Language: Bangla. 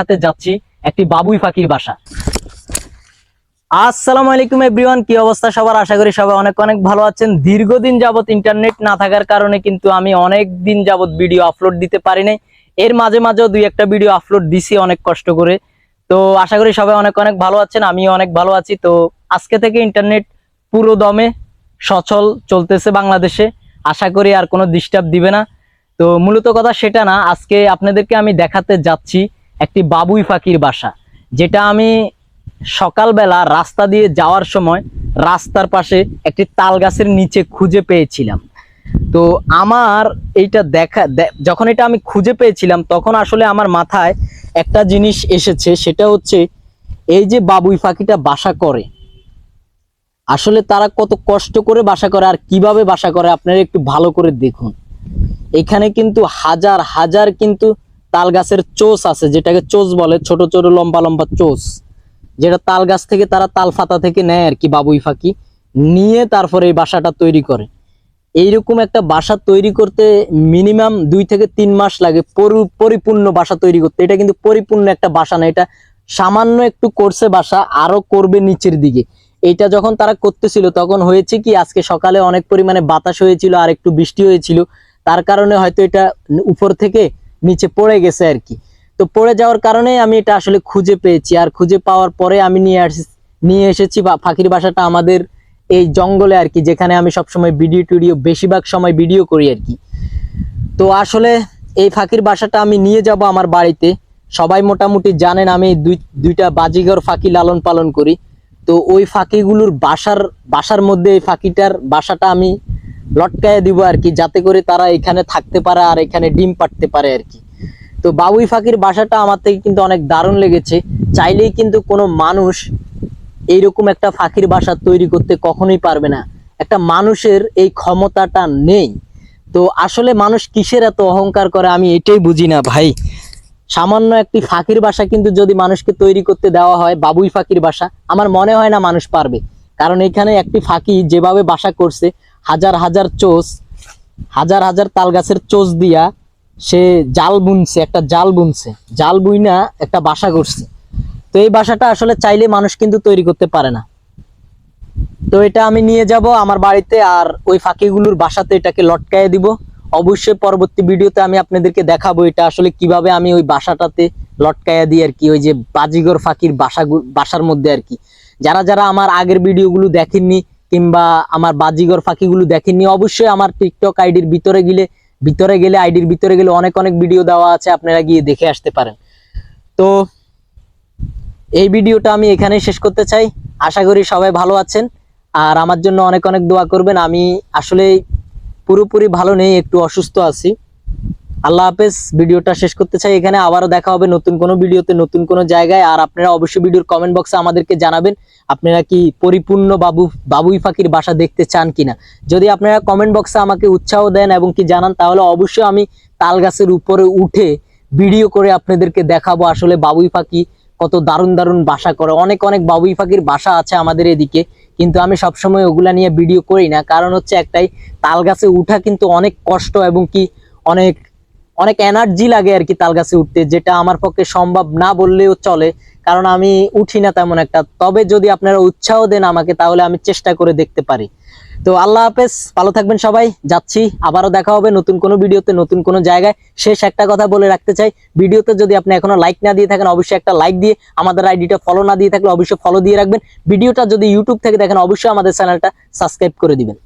দেখাতে যাচ্ছি একটি বাবুই পাখির বাসা। আসসালামু আলাইকুম এভরিওয়ান কি অবস্থা সবার? আশা করি সবাই অনেক অনেক ভালো আছেন। দীর্ঘদিন যাবত ইন্টারনেট না থাকার কারণে কিন্তু আমি অনেক দিন যাবত ভিডিও আপলোড দিতে পারি নাই। এর মাঝে মাঝেও দুই একটা ভিডিও আপলোড দিছি অনেক কষ্ট করে। তো আশা করি সবাই অনেক অনেক ভালো আছেন, আমিও অনেক ভালো আছি। তো আজকে থেকে ইন্টারনেট পুরো দমে সচল চলতেছে বাংলাদেশে। আশা করি আর কোনো ডিস্টার্ব দিবে না। তো মূলত কথা সেটা না, আজকে আপনাদেরকে আমি দেখাতে যাচ্ছি একটি বাবুই পাখির বাসা, যেটা আমি সকালবেলা রাস্তা দিয়ে যাওয়ার সময় রাস্তার পাশে একটি তাল গাছের নিচে খুঁজে পেয়েছিলাম। তো আমার এইটা দেখা যখন এটা আমি খুঁজে পেয়েছিলাম, তখন আসলে আমার মাথায় একটা জিনিস এসেছে, সেটা হচ্ছে এই যে বাবুই পাখিটা বাসা করে। আসলে তারা কত কষ্ট করে বাসা করে আর কীভাবে বাসা করে, আপনারা একটু ভালো করে দেখুন। এখানে কিন্তু হাজার হাজার কিন্তু তাল গাছের চোষ আছে, যেটাকে চোষ বলে, ছোট ছোট, লম্বা লম্বা চোষ যেটা তাল গাছ থেকে তারা তাল ফাতা থেকে নেয় আর কি, বাবুই ফাঁকি, নিয়ে তারপরে এই বাসাটা তৈরি করে। এইরকম একটা বাসা তৈরি করতে মিনিমাম দুই থেকে তিন মাস লাগে পরি- পরিপূর্ণ বাসা তৈরি করতে। এটা কিন্তু পরিপূর্ণ একটা বাসা না, এটা সামান্য একটু করছে বাসা, আরও করবে নিচের দিকে। এটা যখন তারা করতেছিল, তখন হয়েছে কি, আজকে সকালে অনেক পরিমাণে বাতাস হয়েছিল আর একটু বৃষ্টি হয়েছিল। তার কারণে হয়তো এটা উপর থেকে নিচে পড়ে গেছে আর কি। তো পড়ে যাওয়ার কারণে আমি এটা আসলে খুঁজে পেয়েছি। আর খুঁজে পাওয়ার পরে আমি নিয়ে আসি, নিয়ে এসেছি বা ফাঁকির বাসাটা আমাদের এই জঙ্গলে আর কি, যেখানে আমি সবসময় ভিডিও টিডিও, বেশিরভাগ সময় ভিডিও করি আর কি। তো আসলে এই ফাঁকির বাসাটা আমি নিয়ে যাব আমার বাড়িতে। সবাই মোটামুটি জানেন আমি দুই, দুইটা বাজিঘর ফাঁকি লালন পালন করি। তো ওই ফাঁকিগুলোর বাসার বাসার মধ্যে এই ফাঁকিটার বাসাটা আমি লটকায় দিব আর কি, যাতে করে তারা এখানে থাকতে পারে আর এখানে ডিম পাড়তে পারে আর কি। তো বাবুই ফাঁকির বাসাটা আমার থেকে কিন্তু অনেক দারুণ লেগেছে। চাইলেই কিন্তু কোনো মানুষ এইরকম একটা ফাঁকির বাসা তৈরি করতে কখনোই পারবে না। একটা মানুষের এই ক্ষমতাটা নেই। তো আসলে মানুষ কিসের এত অহংকার করে আমি এটাই বুঝি না ভাই। সামান্য একটি ফাঁকির বাসা কিন্তু যদি মানুষকে তৈরি করতে দেওয়া হয়, বাবুই ফাঁকির বাসা, আমার মনে হয় না মানুষ পারবে। কারণ এখানে একটি ফাঁকি যেভাবে বাসা করছে হাজার হাজার চোষ হাজার হাজার তাল গাছের চোষ দিয়া সে জাল বুনছে, একটা জাল বুনছে। জাল বুইনা একটা বাসা করছে। তো এই বাসাটা আসলে চাইলে মানুষ কিন্তু তৈরি করতে পারে না। তো এটা আমি নিয়ে যাব আমার বাড়িতে আর ওই ফাঁকিগুলোর বাসাতে এটাকে লটকায় দিব। অবশ্যই পরবর্তী ভিডিওতে আমি আপনাদেরকে দেখাবো এটা আসলে কীভাবে আমি ওই বাসাটাতে লটকায়া দিই আর কি, ওই যে বাজিগর ফাঁকির বাসা বাসার মধ্যে আর কি। যারা যারা আমার আগের ভিডিওগুলো দেখেননি কিংবা আমার বাজিগর ফাঁকিগুলো দেখেননি, অবশ্যই আমার টিকটক আইডির ভিতরে গেলে ভিতরে গেলে, আইডির ভিতরে গেলে অনেক অনেক ভিডিও দেওয়া আছে, আপনারা গিয়ে দেখে আসতে পারেন। তো এই ভিডিওটা আমি এখানে শেষ করতে চাই। আশা করি সবাই ভালো আছেন, আর আমার জন্য অনেক অনেক দোয়া করবেন। আমি আসলে পুরোপুরি ভালো নেই, একটু অসুস্থ আছি। আল্লাহ হাফেজ, ভিডিওটা শেষ করতে চাই। এখানে আবারও দেখা হবে নতুন কোনো ভিডিওতে, নতুন কোনো জায়গায়। আর আপনারা অবশ্যই ভিডিওর কমেন্ট বক্সে আমাদেরকে জানাবেন, আপনারা কি পরিপূর্ণ বাবু, বাবুই ফাঁকির বাসা দেখতে চান কিনা। যদি আপনারা কমেন্ট বক্সে আমাকে উৎসাহ দেন এবং কি জানান, তাহলে অবশ্যই আমি তাল গাছের উপরে উঠে ভিডিও করে আপনাদেরকে দেখাবো আসলে বাবুই ফাঁকি কত দারুণ দারুণ বাসা করে। অনেক অনেক বাবুই ফাঁকির বাসা আছে আমাদের এদিকে, কিন্তু আমি সবসময় ওগুলা নিয়ে ভিডিও করি না। কারণ হচ্ছে একটাই তাল গাছে উঠা কিন্তু অনেক কষ্ট এবং কি অনেক অনেক এনার্জি লাগে আর কি তাল গাছে উঠতে, যেটা আমার পক্ষে সম্ভব না বললেও চলে, কারণ আমি উঠি না তেমন একটা। তবে যদি আপনারা উৎসাহ দেন আমাকে, তাহলে আমি চেষ্টা করে দেখতে পারি। তো আল্লাহ হাফেজ, ভালো থাকবেন সবাই, যাচ্ছি, আবারও দেখা হবে নতুন কোনো ভিডিওতে, নতুন কোনো জায়গায়। শেষ একটা কথা বলে রাখতে চাই, ভিডিওতে যদি আপনি এখনও লাইক না দিয়ে থাকেন, অবশ্যই একটা লাইক দিয়ে, আমাদের আইডিটা ফলো না দিয়ে থাকলে অবশ্যই ফলো দিয়ে রাখবেন। ভিডিওটা যদি ইউটিউব থেকে দেখেন, অবশ্যই আমাদের চ্যানেলটা সাবস্ক্রাইব করে দিবেন।